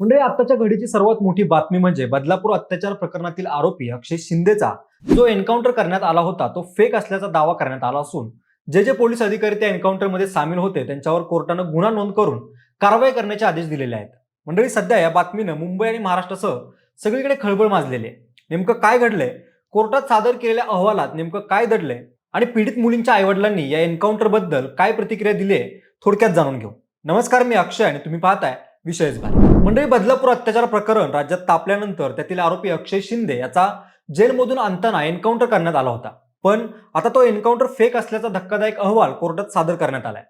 म्हणजे आत्ताच्या घडीची सर्वात मोठी बातमी म्हणजे बदलापूर अत्याचार प्रकरणातील आरोपी अक्षय शिंदेचा जो एन्काउंटर करण्यात आला होता तो फेक असल्याचा दावा करण्यात आला असून जे जे पोलीस अधिकारी त्या एन्काउंटरमध्ये सामील होते त्यांच्यावर कोर्टानं गुन्हा नोंद करून कारवाई करण्याचे आदेश दिलेले आहेत. मंडळी सध्या या बातमीनं मुंबई आणि महाराष्ट्रासह सगळीकडे खळबळ माजलेली आहे. नेमकं काय घडलंय? कोर्टात सादर केलेल्या अहवालात नेमकं काय दडलंय? आणि पीडित मुलींच्या आईवडिलांनी या एन्काउंटरबद्दल काय प्रतिक्रिया दिली आहे थोडक्यात जाणून घेऊ. नमस्कार मी अक्षय आणि तुम्ही पाहताय विषयच भार मंडळी बदलापूर अत्याचार प्रकरण राज्यात तापल्यानंतर त्यातील आरोपी अक्षय शिंदे याचा जेलमधून आणताना एन्काउंटर करण्यात आला होता. पण आता तो एन्काउंटर फेक असल्याचा धक्कादायक अहवाल कोर्टात सादर करण्यात आलाय.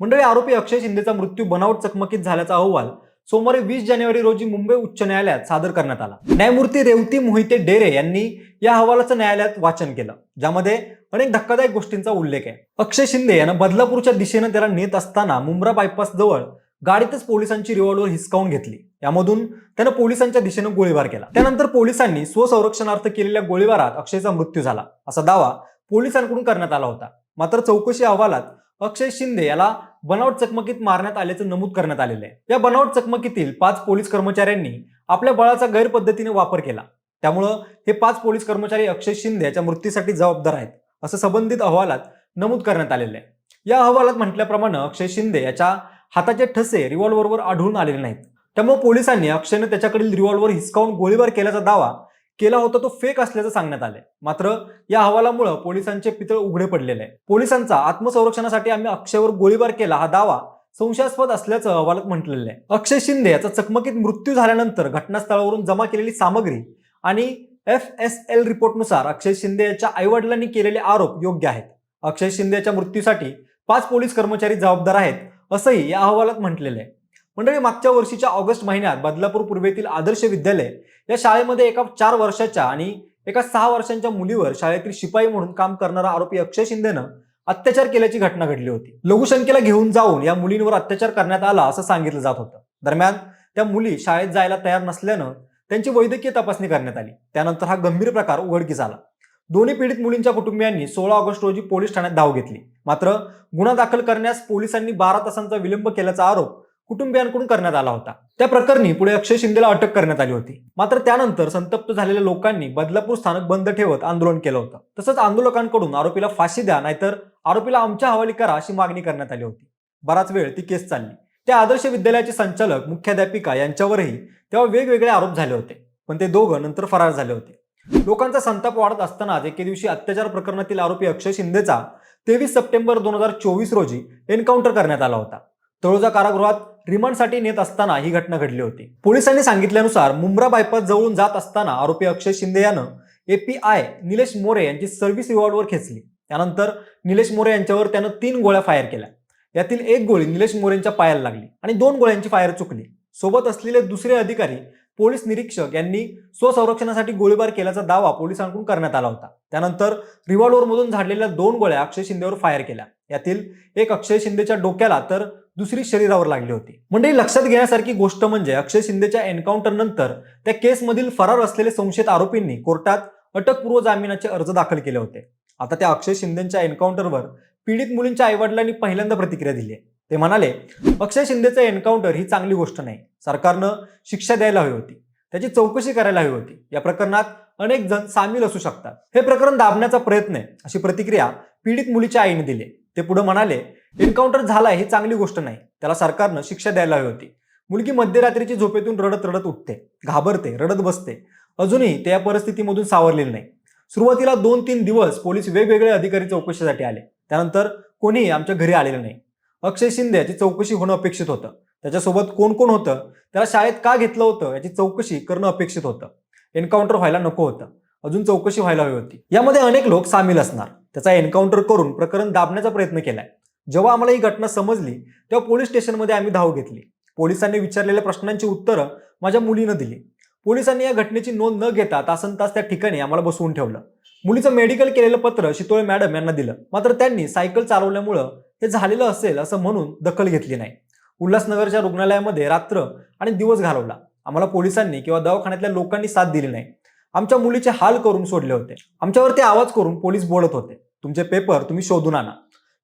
मंडळी आरोपी अक्षय शिंदेचा मृत्यू बनावट चकमकीत झाल्याचा अहवाल सोमवारी वीस जानेवारी रोजी मुंबई उच्च न्यायालयात सादर करण्यात आला. न्यायमूर्ती रेवती मोहिते डेरे यांनी या अहवालाचं न्यायालयात वाचन केलं ज्यामध्ये अनेक धक्कादायक गोष्टींचा उल्लेख आहे. अक्षय शिंदे यानं बदलापूरच्या दिशेनं त्याला नेत असताना मुंब्रा बायपास जवळ गाडीतच पोलिसांची रिव्हॉल्वर हिसकावून घेतली. यामधून त्यानं पोलिसांच्या दिशेनं गोळीबार केला. त्यानंतर पोलिसांनी स्वसंरक्षणार्थ केलेल्या गोळीबारात अक्षयचा मृत्यू झाला. असा दावा पोलिसांकडून करण्यात आला होता. मात्र चौकशी अहवालात अक्षय शिंदे याला बनावट चकमकीत मारण्यात आल्याचं नमूद करण्यात आलेलं आहे. या बनावट चकमकीतील पाच पोलीस कर्मचाऱ्यांनी आपल्या बळाचा गैरपद्धतीने वापर केला. त्यामुळं हे पाच पोलीस कर्मचारी अक्षय शिंदे याच्या मृत्यूसाठी जबाबदार आहेत असं संबंधित अहवालात नमूद करण्यात आलेलं आहे. या अहवालात म्हटल्याप्रमाणे अक्षय शिंदे याच्या हाताचे ठसे रिव्हॉल्व्हरवर आढळून आलेले नाहीत. त्यामुळे पोलिसांनी अक्षयने त्याच्याकडील रिव्हॉल्व्हर हिसकावून गोळीबार केल्याचा दावा केला होता तो फेक असल्याचं सांगण्यात आले मात्र या अहवालामुळे पोलिसांचे पितळ उघडे पडलेले आहे. पोलिसांचा आत्मसंरक्षणासाठी आम्ही अक्षयवर गोळीबार केला हा दावा संशयास्पद असल्याचं अहवालात म्हटलेलं आहे. अक्षय शिंदे याचा चकमकीत मृत्यू झाल्यानंतर घटनास्थळावरून जमा केलेली सामग्री आणि एफ एस एल रिपोर्टनुसार अक्षय शिंदे याच्या आईवडिलांनी केलेले आरोप योग्य आहेत. अक्षय शिंदे याच्या मृत्यूसाठी पाच पोलीस कर्मचारी जबाबदार आहेत. असंही या अहवालात म्हटलेलं आहे. मंडळी मागच्या वर्षीच्या ऑगस्ट महिन्यात बदलापूर पूर्वेतील आदर्श विद्यालय या शाळेमध्ये एका चार वर्षाच्या आणि एका सहा वर्षांच्या मुलीवर शाळेतील शिपाई म्हणून काम करणारा आरोपी अक्षय शिंदेनं अत्याचार केल्याची घटना घडली होती. लघुशंकेला घेऊन जाऊन या मुलींवर अत्याचार करण्यात आला असं सांगितलं जात होतं. दरम्यान त्या मुली शाळेत जायला तयार नसल्यानं त्यांची वैद्यकीय तपासणी करण्यात आली. त्यानंतर हा गंभीर प्रकार उघडकीस आला. दोन्ही पीडित मुलींच्या कुटुंबियांनी सोळा ऑगस्ट रोजी पोलीस ठाण्यात धाव घेतली. मात्र गुन्हा दाखल करण्यास पोलिसांनी बारा तासांचा विलंब केल्याचा आरोप कुटुंबियांकडून करण्यात आला होता. त्या प्रकरणी पुढे अक्षय शिंदेला अटक करण्यात आली होती. मात्र त्यानंतर संतप्त झालेल्या लोकांनी बदलापूर स्थानक बंद ठेवत आंदोलन केलं होतं. तसंच आंदोलकांकडून आरोपीला फाशी द्या नाहीतर आरोपीला आमच्या हवाली करा अशी मागणी करण्यात आली होती. बराच वेळ ती केस चालली. त्या आदर्श विद्यालयाचे संचालक मुख्याध्यापिका यांच्यावरही तेव्हा वेगवेगळे आरोप झाले होते. पण ते दोघं नंतर फरार झाले होते. लोकांचा संताप वाढत असतानाच एके दिवशी अत्याचार प्रकरणातील आरोपी अक्षय शिंदेचा तेवीस सप्टेंबर दोन हजार चोवीस रोजी एन्काउंटर करण्यात आला होता. तळोजा कारागृहात रिमांडसाठी नेत असताना ही घटना घडली होती. पोलिसांनी सांगितल्यानुसार मुंब्रा बायपास जवळून जात असताना आरोपी अक्षय शिंदे यानं एपीआय निलेश मोरे यांची सर्व्हिस रिवॉर्डवर खेचली. त्यानंतर निलेश मोरे यांच्यावर त्यानं तीन गोळ्या फायर केल्या. यातील एक गोळी निलेश मोरेंच्या पायाला लागली आणि दोन गोळ्यांची फायर चुकली. सोबत असलेले दुसरे अधिकारी पोलीस निरीक्षक यांनी स्वसंरक्षणासाठी गोळीबार केल्याचा दावा पोलिसांकडून करण्यात आला होता. त्यानंतर रिव्हॉल्व्हरमधून झाडलेल्या दोन गोळ्या अक्षय शिंदेवर फायर केल्या. यातील एक अक्षय शिंदेच्या डोक्याला तर दुसरी शरीरावर लागली होती. म्हणजे लक्षात घेण्यासारखी गोष्ट म्हणजे अक्षय शिंदेच्या एन्काउंटर नंतर त्या केसमधील फरार असलेले संशयित आरोपींनी कोर्टात अटकपूर्व जामिनाचे अर्ज दाखल केले होते. आता त्या अक्षय शिंदेच्या एन्काउंटरवर पीडित मुलींच्या आईवडिलांनी पहिल्यांदा प्रतिक्रिया दिली ते म्हणाले अक्षय शिंदेचं एन्काउंटर ही चांगली गोष्ट नाही. सरकारनं शिक्षा द्यायला हवी होती. त्याची चौकशी करायला हवी होती. या प्रकरणात अनेक जण सामील असू शकतात. हे प्रकरण दाबण्याचा प्रयत्न आहे अशी प्रतिक्रिया पीडित मुलीच्या आईने दिली ते पुढे म्हणाले एन्काउंटर झाला ही चांगली गोष्ट नाही. त्याला सरकारनं शिक्षा द्यायला हवी होती. मुलगी मध्यरात्रीची झोपेतून रडत रडत उठते. घाबरते रडत बसते. अजूनही त्या परिस्थितीमधून सावरलेली नाही. सुरुवातीला दोन तीन दिवस पोलीस वेगवेगळे अधिकारी चौकशीसाठी आले. त्यानंतर कोणीही आमच्या घरी आलेलं नाही. अक्षय शिंदे याची चौकशी होणं अपेक्षित होतं. त्याच्यासोबत कोण कोण होतं? त्याला शाळेत का घेतलं होतं? याची चौकशी करणं अपेक्षित होतं. एन्काउंटर व्हायला नको होतं. अजून चौकशी व्हायला हवी होती. यामध्ये अनेक लोक सामील असणार. त्याचा एन्काउंटर करून प्रकरण दाबण्याचा प्रयत्न केलाय. जेव्हा आम्हाला ही घटना समजली तेव्हा पोलीस स्टेशनमध्ये आम्ही धाव घेतली. पोलिसांनी विचारलेल्या प्रश्नांची उत्तरं माझ्या मुलीनं दिली. पोलिसांनी या घटनेची नोंद न घेता तासन तास त्या ठिकाणी आम्हाला बसवून ठेवलं. मुलीचं मेडिकल केलेलं पत्र शितोळे मॅडम यांना दिलं. मात्र त्यांनी सायकल चालवल्यामुळं हे झालेलं असेल असं म्हणून दखल घेतली नाही. उल्हासनगरच्या रुग्णालयामध्ये रात्र आणि दिवस घालवला. आम्हाला पोलिसांनी किंवा दवाखान्यातल्या लोकांनी साथ दिली नाही. आमच्या मुलीचे हाल करून सोडले होते. आमच्यावरती आवाज करून पोलीस बोलत होते. तुमचे पेपर तुम्ही शोधून आणा.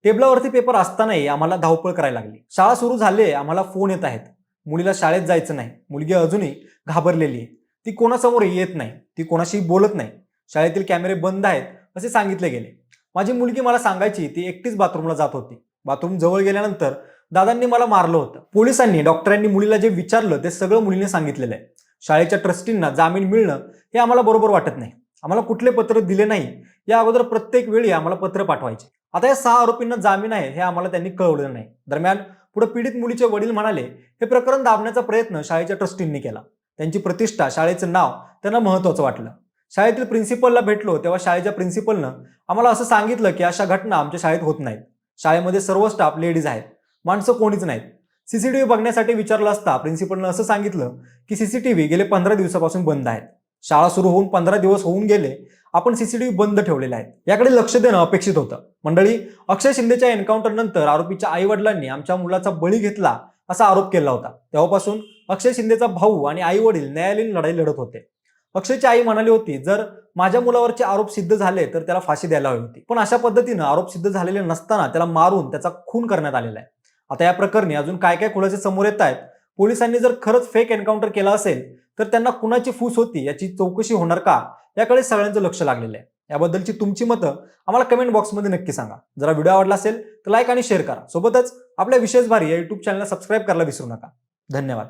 टेबलावरती पेपर असतानाही आम्हाला धावपळ करायला लागली. शाळा सुरू झाली आम्हाला फोन येत आहेत. मुलीला शाळेत जायचं नाही. मुलगी अजूनही घाबरलेली आहे. ती कोणासमोर येत नाही. ती कोणाशी बोलत नाही. शाळेतील कॅमेरे बंद आहेत असे सांगितले गेले. माझी मुलगी मला सांगायची ती एकटीच बाथरूमला जात होती. बाथरूम जवळ गेल्यानंतर दादांनी मला मारलं होतं. पोलिसांनी डॉक्टरांनी मुलीला जे विचारलं ते सगळं मुलीने सांगितलेलं आहे. शाळेच्या ट्रस्टींना जामीन मिळणं हे आम्हाला बरोबर वाटत नाही. आम्हाला कुठले पत्र दिले नाही. या अगोदर प्रत्येक वेळी आम्हाला पत्र पाठवायचे. आता या सहा आरोपींना जामीन आहे हे आम्हाला त्यांनी कळवलं नाही. दरम्यान पुढे पीडित मुलीचे वडील म्हणाले हे प्रकरण दाबण्याचा प्रयत्न शाळेच्या ट्रस्टींनी केला. त्यांची प्रतिष्ठा शाळेचं नाव त्यांना महत्वाचं वाटलं. शाळेतील प्रिन्सिपलला भेटलो तेव्हा शाळेच्या प्रिन्सिपलनं आम्हाला असं सांगितलं की अशा घटना आमच्या शाळेत होत नाहीत. शाळेमध्ये सर्व स्टाफ लेडीज आहेत. माणसं कोणीच नाहीत. सीसीटीव्ही बघण्यासाठी विचारलं असता प्रिन्सिपलनं असं सांगितलं की सीसीटीव्ही गेले पंधरा दिवसापासून बंद आहेत. शाळा सुरू होऊन पंधरा दिवस होऊन गेले आपण सीसीटीव्ही बंद ठेवलेले आहेत याकडे लक्ष देणं अपेक्षित होतं. मंडळी अक्षय शिंदेच्या एन्काउंटर नंतर आरोपीच्या आई वडिलांनी आमच्या मुलाचा बळी घेतला असा आरोप केला होता. तेव्हापासून अक्षय शिंदेचा भाऊ आणि आई वडील न्यायालयीन लढाई लढत होते. अक्षयची आई म्हणाली होती जर माझ्या मुलावरचे आरोप सिद्ध झाले तर त्याला फाशी द्यायला हवी होती. पण अशा पद्धतीनं आरोप सिद्ध झालेले नसताना त्याला मारून त्याचा खून करण्यात आलेला आहे. आता या प्रकरणी अजून काय काय खुलासे समोर येत आहेत? पोलिसांनी जर खरंच फेक एन्काउंटर केला असेल तर त्यांना कुणाची फूस होती याची चौकशी होणार का? याकडे सगळ्यांचं लक्ष लागलेलं आहे. याबद्दलची तुमची मतं आम्हाला कमेंट बॉक्समध्ये नक्की सांगा. जरा व्हिडिओ आवडला असेल तर लाईक आणि शेअर करा. सोबतच आपल्या विशेष भारी या युट्यूब चॅनलला सबस्क्राईब करायला विसरू नका. धन्यवाद.